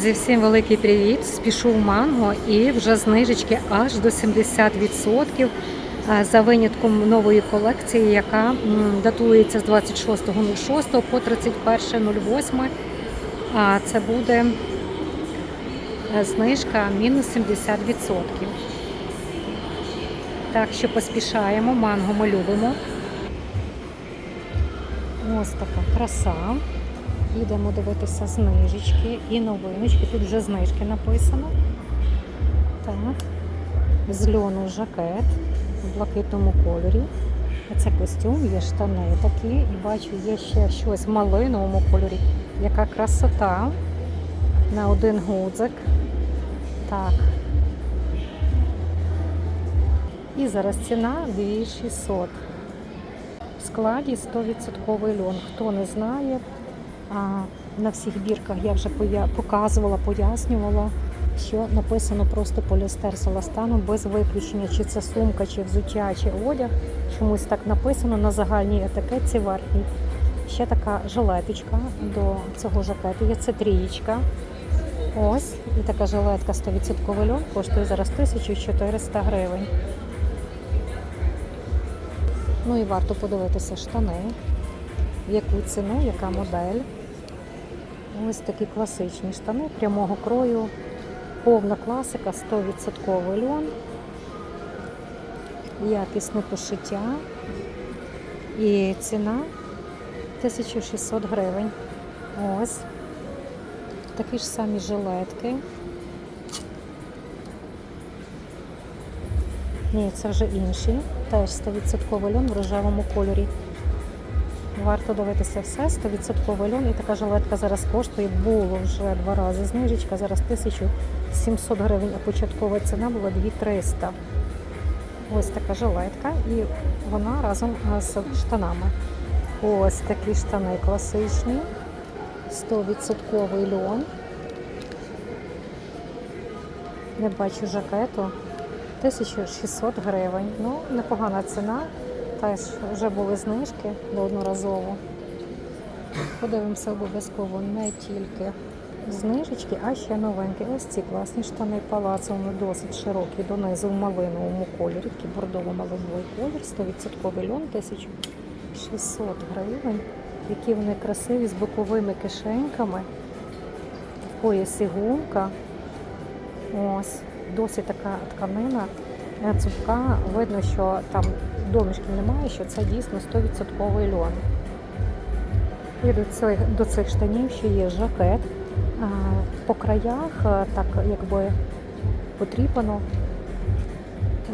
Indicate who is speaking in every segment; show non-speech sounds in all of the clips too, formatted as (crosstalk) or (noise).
Speaker 1: Зі всім великий привіт! Спішу в манго і вже знижечки аж до 70% е, за винятком нової колекції, яка датується з 26.06 по 31.08. А це буде е, знижка мінус 70%. Так що поспішаємо, манго ми любимо. Ось така краса. Йдемо дивитися знижечки і новиночки. Тут вже знижки написано. Так. З льону жакет в блакитному кольорі. Це костюм, є штани такі. І бачу, є ще щось в малиновому кольорі. Яка красота. На один гудзик. Так. І зараз ціна 2600. В складі 100% льон. Хто не знає, на всіх бірках я вже показувала, пояснювала, що написано просто поліестер з без виключення, чи це сумка, чи взуття, чи одяг. Чомусь так написано на загальній етикетці верхній. Ще така жилеточка до цього жакету. Є це трієчка. Ось, і така жилетка 100% льон коштує зараз 1400 гривень. Ну і варто подивитися штани, яку ціну, яка модель. Ось такі класичні штани прямого крою, повна класика, 100% льон, якісне пошиття і ціна 1600 гривень. Ось такі ж самі жилетки. Ні, це вже інші. Теж 100% льон в рожевому кольорі. Варто дивитися все, 100% льон. І така жилетка зараз коштує. Було вже два рази знижечка, зараз 1700 гривень, а початкова ціна була 2300. Ось така жилетка, і вона разом з штанами. Ось такі штани класичні, 100% льон. Не бачу жакету. 1600 гривень. Ну, непогана ціна. Теж вже були знижки неодноразово. Подивимося обов'язково не тільки знижечки, а ще новинки. Ось ці класні штани палацу, вони досить широкі, донизу в малиновому кольорі, такий бордово-малиновий колір, 100% льон, 1600 гривень. Які вони красиві з боковими кишеньками. В поясі гумка. Ось, досить така тканина цупка. Видно, що там домішків немає, що це дійсно 100% льон. І до цих, до цих штанів ще є жакет. По краях а, так якби потріпано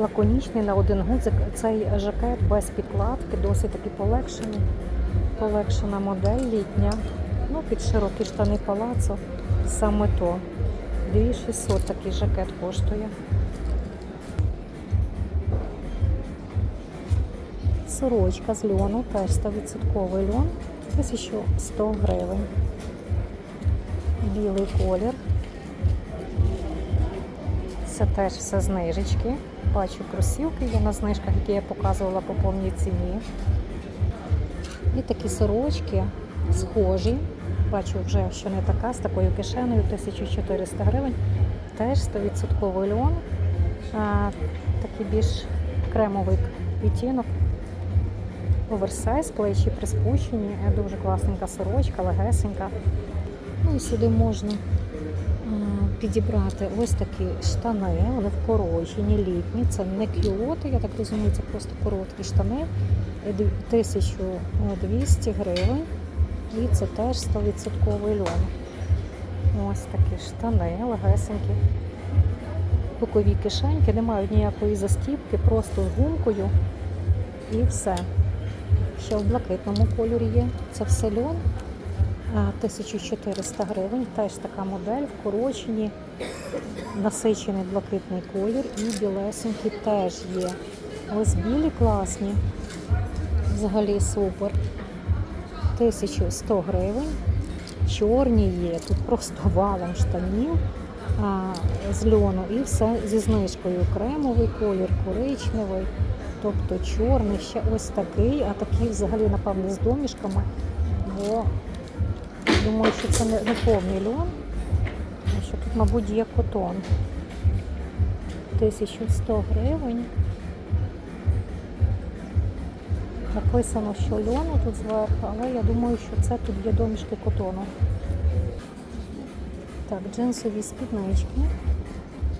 Speaker 1: лаконічний на один гудзик. Цей жакет без підкладки, досить таки полегшений. Полегшена модель літня. Ну, під широкі штани палацу. Саме то. 2600 такий жакет коштує. Сорочка з льону, теж 100% льон, 1100 гривень. Білий колір. Це теж все знижечки. Бачу кросівки є на знижках, які я показувала по повній ціні. І такі сорочки схожі. Бачу вже, що не така, з такою кишеною, 1400 гривень. Теж 100% льон. А, такий більш кремовий відтінок. Оверсайз, плечі приспущені, Е, дуже класненька сорочка, легесенька. Ну і сюди можна підібрати ось такі штани, вони вкорочені, літні. Це не кюлоти, я так розумію, це просто короткі штани. Е, 1200 гривень. І це теж 100% льон. Ось такі штани, легесенькі. Бокові кишеньки, не мають ніякої застіпки, просто з гумкою і все. Ще в блакитному кольорі є. Це все льон. 1400 гривень. Теж така модель, вкорочені, насичений блакитний колір і білесенькі теж є. Ось білі класні. Взагалі супер. 1100 гривень. Чорні є, тут просто (laughs) валом штанів а, з льону і все зі знижкою. Кремовий колір, коричневий, тобто чорний, ще ось такий, а такий взагалі, напевно, з домішками, бо думаю, що це не, не повний льон. що тут, мабуть, є котон. 1100 гривень. Написано, що льону тут зверху, але я думаю, що це тут є домішки котону. Так, джинсові спіднички.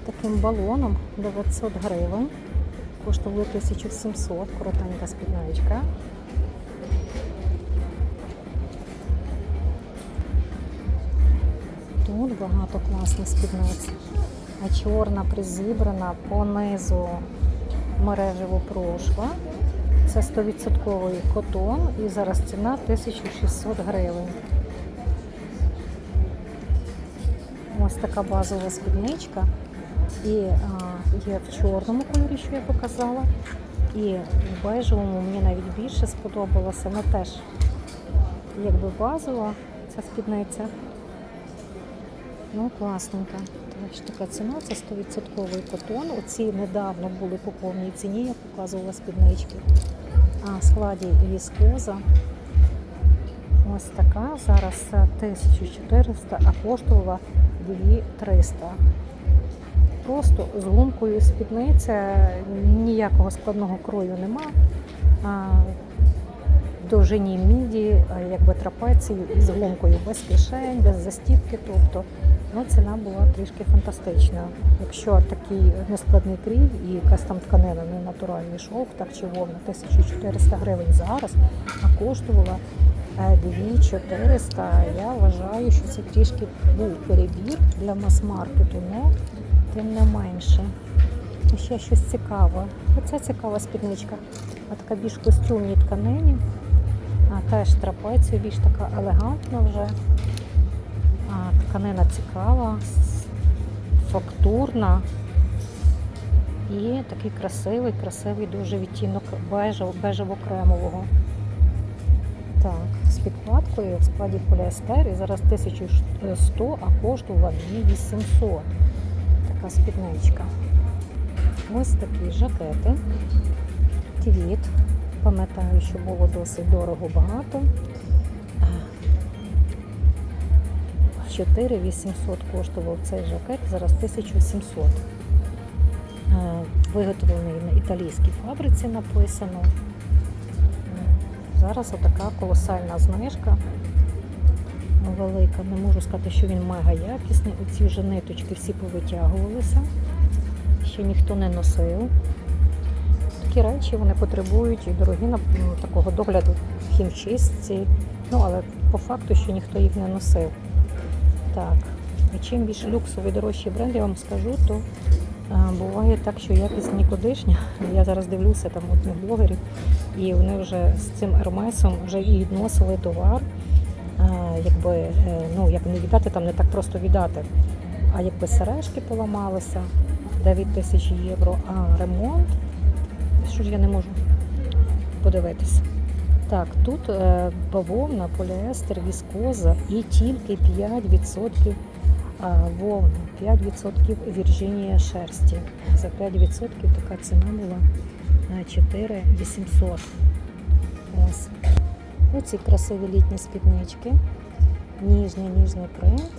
Speaker 1: Таким балоном 900 гривень. Коштували 1700, коротенька спідничка. Тут багато класних спідниць. А чорна призібрана по низу мережево прошва. Це 100% котон і зараз ціна 1600 гривень. Ось така базова спідничка. І а, є в чорному кольорі, що я показала. І в бежевому мені навіть більше сподобалося. Вона теж якби базова ця спідниця. Ну, класненька. Така ціна, це 100% котон. Оці недавно були по повній ціні, я показувала спіднички. А складі віскоза. Ось така. Зараз 1400, а коштувала 2300. Просто з гумкою спідниця, ніякого складного крою нема. Довжині міді, якби трапецію із гумкою без кишень, без застіпки. Тобто ну, ціна була трішки фантастична. Якщо такий нескладний крій і якась там тканина, не натуральний шовк, так чи вовна, 1400 гривень зараз, а коштувала 2400. Я вважаю, що це трішки був перебір для мас-маркету, але тим не менше. Ще щось цікаве. Оце цікава спідничка. А така більш костюмній тканині. А теж трапеція, більш така елегантна вже. А, тканина цікава, фактурна. І такий красивий, красивий дуже відтінок бежево- бежево-кремового. Так, з підкладкою в складі поліестер і зараз 1100, а коштувала 2800. Така спідничка. Ось такі жакети. Твіт. Пам'ятаю, що було досить дорого багато. 4800 коштував цей жакет, зараз 1700. Е, Виготовлений на італійській фабриці написано. Зараз отака колосальна знижка. Велика. Не можу сказати, що він мега якісний. Оці вже ниточки всі повитягувалися. Ще ніхто не носив. Такі речі вони потребують і дорогі на такого догляду в хімчистці. Ну, але по факту, що ніхто їх не носив. Так, і чим більше люксовий дорожчий бренд, я вам скажу, то буває так, що якість нікудишня. Я зараз дивлюся там одних блогерів, і вони вже з цим ермесом вже відносили товар. Якби, е, ну, як не віддати, там не так просто віддати. А якби сережки поламалися 9 тисяч євро, а ремонт, що ж я не можу подивитися. Так, тут е, бавовна, поліестер, віскоза і тільки 5% а, вовни, 5% Вірджинія шерсті. За 5% така ціна була е, 4800. Ось. Оці красиві літні спіднички. Ніжний, ніжний принт.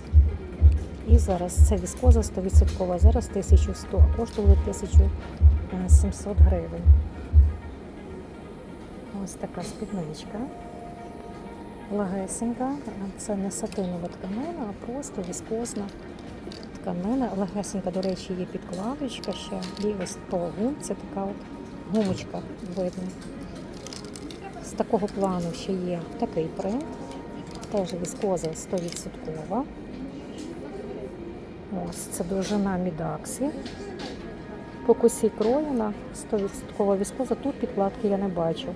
Speaker 1: І зараз це віскоза 100%, зараз 1100, а коштували 1700 гривень. Ось така спідничка. Легесенька. Це не сатинова тканина, а просто віскозна тканина. Легесенька, до речі, є підкладочка ще. І ось по гумці така от гумочка видно. З такого плану ще є такий принт. Теж віскоза 100%. Ось це довжина мідаксі. По косі кроєна 100% віскоза. Тут підкладки я не бачу.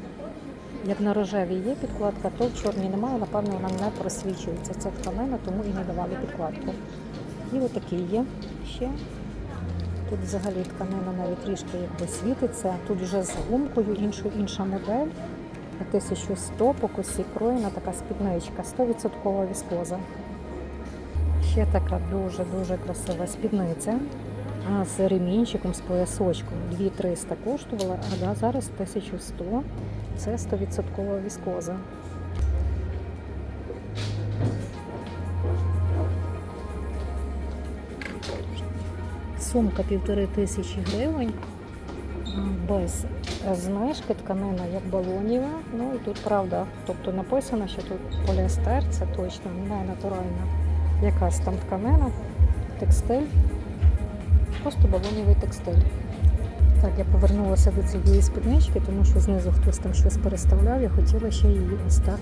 Speaker 1: Як на рожевій є підкладка, то в чорній немає, напевно, вона не просвічується. Це тканина, тому і не давали підкладку. І отакі є ще. Тут взагалі тканина навіть трішки якби світиться. Тут вже з гумкою іншу, інша модель. 1100 по косі кроєна така спідничка, 100% віскоза. Ще така дуже-дуже красива спідниця з ремінчиком, з поясочком. 2300 коштувала, а зараз 1100. Це 100% віскоза. сумка півтори тисячі гривень. Без знижки тканина як балоніва. Ну і тут правда. Тобто написано, що тут поліестер, це точно не натуральна якась там тканина, текстиль. Просто балонівий текстиль. Так, я повернулася до цієї спіднички, тому що знизу хтось там щось переставляв. Я хотіла ще її ось так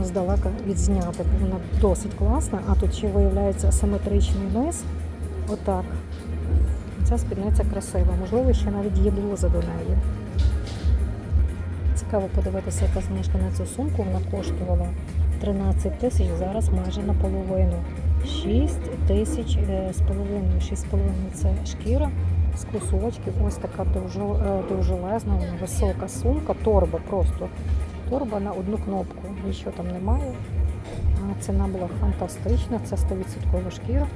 Speaker 1: е, здалека відзняти, вона досить класна, а тут ще виявляється асиметричний низ. Отак. Ця спідниця красива. Можливо, ще навіть є блуза до неї. Цікаво подивитися, яка знижка на цю сумку. Вона коштувала 13 тисяч, зараз майже наполовину. 6 тисяч е, з половиною, 6 з половиною це шкіра з кусочків. Ось така е, довжелезна, висока сумка, торба просто. Торба на одну кнопку, нічого там немає. Ціна була фантастична, це 100% шкіра.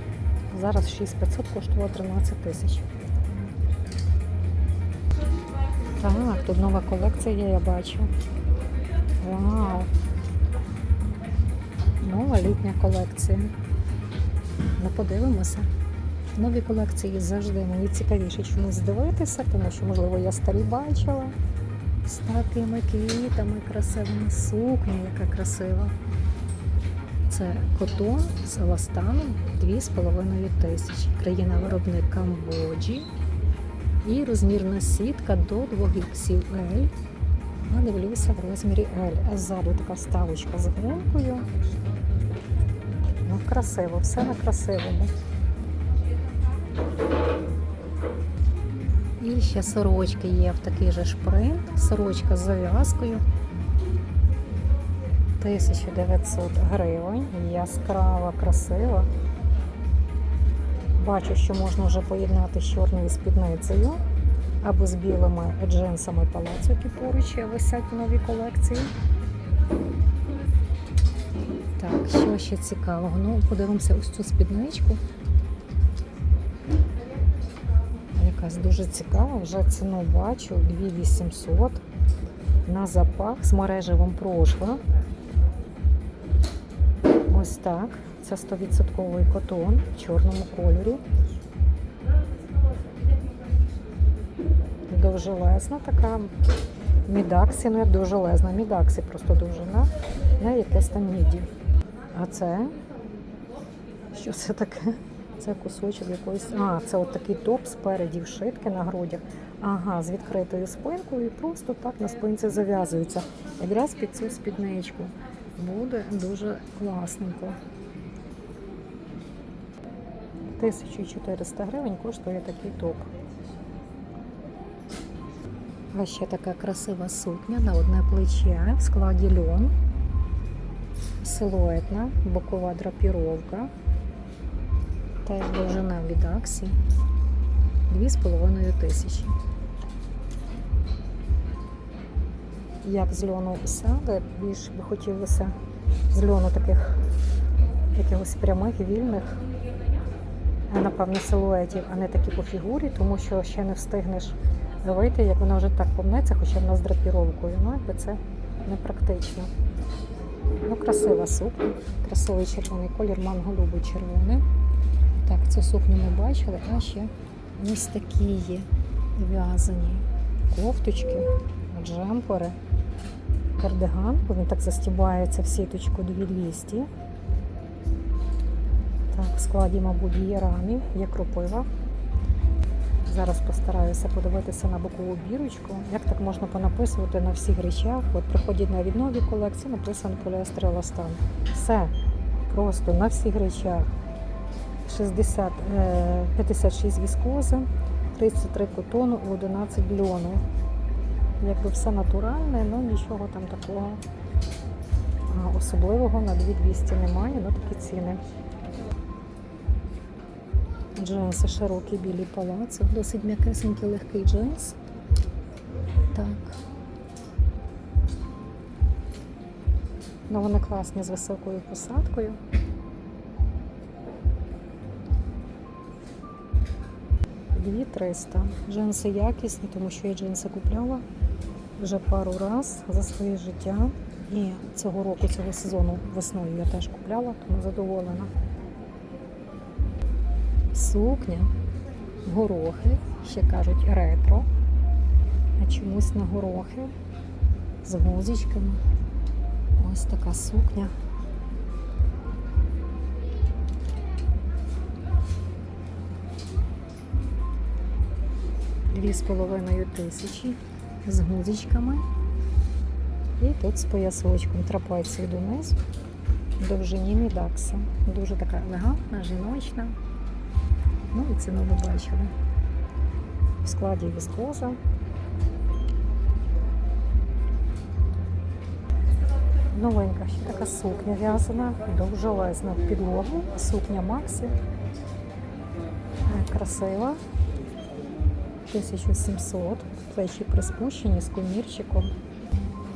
Speaker 1: Зараз 6500 коштувало 13 тисяч. Так, тут нова колекція є, я бачу. Вау! Нова літня колекція. Ну, подивимося. Нові колекції завжди мені цікавіше чомусь дивитися, тому що, можливо, я старі бачила. З такими квітами красивими, сукня, яка красива. Це котон з еластаном 2,5 тисячі. Країна-виробник Камбоджі. І розмірна сітка до 2 XL. Я дивлюся в розмірі L. А ззаду така вставочка з гумкою. Ну, красиво, все на красивому. І ще сорочки є в такий же шпринт. Сорочка з зав'язкою. 1900 гривень. Яскрава, красива. Бачу, що можна вже поєднати з чорною спідницею або з білими джинсами палацу, які поруч висять в новій колекції. Так, що ще цікавого? Ну, подивимося ось цю спідничку. Якась дуже цікава, вже ціну бачу 2800 на запах з мережевим прошва. Ось так. Це 100% котон в чорному кольорі. Довжелезна така мідаксі, ну як довжелезна, мідаксі просто довжина, не якесь там міді. А це? Що це таке? Це кусочок якоїсь. А, це от такий топ спереді вшитки на грудях. Ага, з відкритою спинкою і просто так на спинці зав'язується. Якраз під цю спідничку. Буде дуже класненько. 1400 гривень коштує такий топ. А ще така красива сукня на одне плече в складі льон. Силуетна, бокова драпіровка. Теж довжина від Аксі. 2,5 тисячі. Як з льону сяде, більш би хотілося з льону таких якихось прямих, вільних, напевно, силуетів, а не такі по фігурі, тому що ще не встигнеш вийти, як вона вже так помнеться, хоча вона з драпіровкою. Ну, якби це непрактично. Ну, красива сукня, красивий червоний колір, манго любить червоний. Так, цю сукню ми бачили, а ще ось такі є в'язані кофточки, джемпери, кардиган, бо він так застібається в сіточку 2200. Так, в складі, мабуть, є рамі, є кропива. Зараз постараюся подивитися на бокову бірочку. Як так можна понаписувати на всіх речах? От приходять на віднові колекції, написано поліестер еластан. Все. Просто на всіх речах. 60, е, 56 віскози, 33 котону і 11 льону. Якби все натуральне, ну нічого там такого особливого на 2200 немає, ну такі ціни. Джинси широкі білі палаци, досить м'якесенький легкий джинс. Так. Ну, вони класні з високою посадкою. Дві 300. Джинси якісні, тому що я джинси купляла вже пару раз за своє життя. І цього року, цього сезону весною я теж купляла, тому задоволена. Сукня горохи, ще кажуть ретро. А чомусь на горохи з гузичками. Ось така сукня. Дві з половиною тисячі з гузичками. І тут з поясочком трапецію донизу довжині мідакса. Дуже така елегантна, жіночна. Ну і ціну ви бачили. В складі віскоза. Новенька ще така сукня в'язана, довжелезна в підлогу. Сукня Максі. Е, Красива. 1700. Плечі приспущені з комірчиком.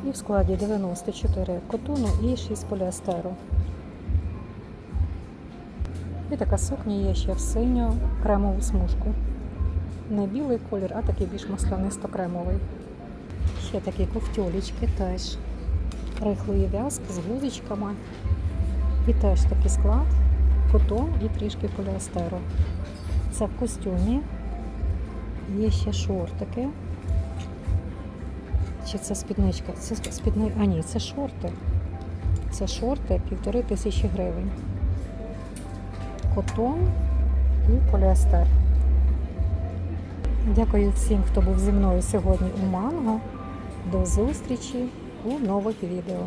Speaker 1: І в складі 94 котону і 6 поліестеру. І така сукня є ще в синю кремову смужку. Не білий колір, а такий більш маслянисто-кремовий. Ще такі ковтьолічки теж рихлої в'язки з гузичками. І теж такий склад, котон і трішки поліестеру. Це в костюмі. Є ще шортики. Чи це спідничка? Це спідни... А ні, це шорти. Це шорти півтори тисячі гривень. Котон і поліестер. Дякую всім, хто був зі мною сьогодні у Манго. До зустрічі у нових відео.